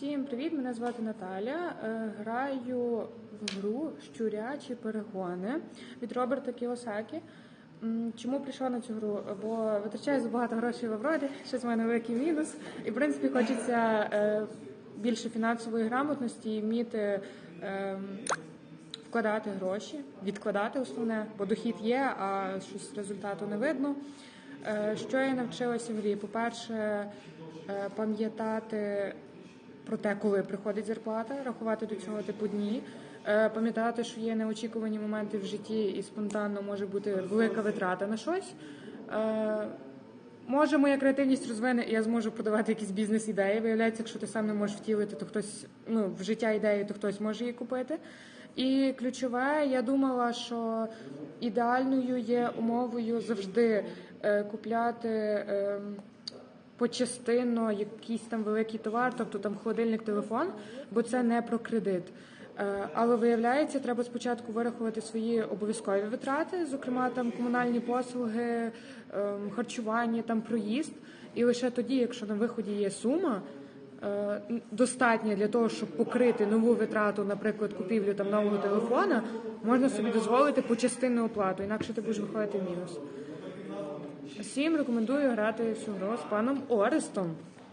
Всім привіт! Мене звати Наталя. Е, Граю в гру Щурячі перегони від Роберта Кіосакі. Чому прийшла на цю гру? Бо витрачаю забагато грошей в Аврорі, ще з мене великий мінус. І в принципі хочеться е, більше фінансової грамотності і вміти ем, вкладати гроші, відкладати основне, бо дохід є, а щось результату не видно. Е, Що я навчилася в грі? По-перше, пам'ятати про те, коли приходить зарплата, рахувати до цього типу дні, Е, пам'ятати, що є неочікувані моменти в житті і спонтанно може бути велика витрата на щось. Е, Може, моя креативність розвине, і я зможу продавати якісь бізнес-ідеї. Виявляється, якщо ти сам не можеш втілити, то хтось ну, в життя ідеї, то хтось може її купити. І ключове, я думала, що ідеальною є умовою завжди е, купляти. Е, почастинно якийсь там великий товар, тобто там холодильник, телефон, бо це не про кредит. Е, Але виявляється, треба спочатку вирахувати свої обов'язкові витрати, зокрема там комунальні послуги, ем, харчування, там проїзд. І лише тоді, якщо на виході є сума, е, достатня для того, щоб покрити нову витрату, наприклад, купівлю там нового телефона, можна собі дозволити почастинну оплату, інакше ти будеш виходити в мінус. Всім рекомендую грати в цю гру з паном Орестом.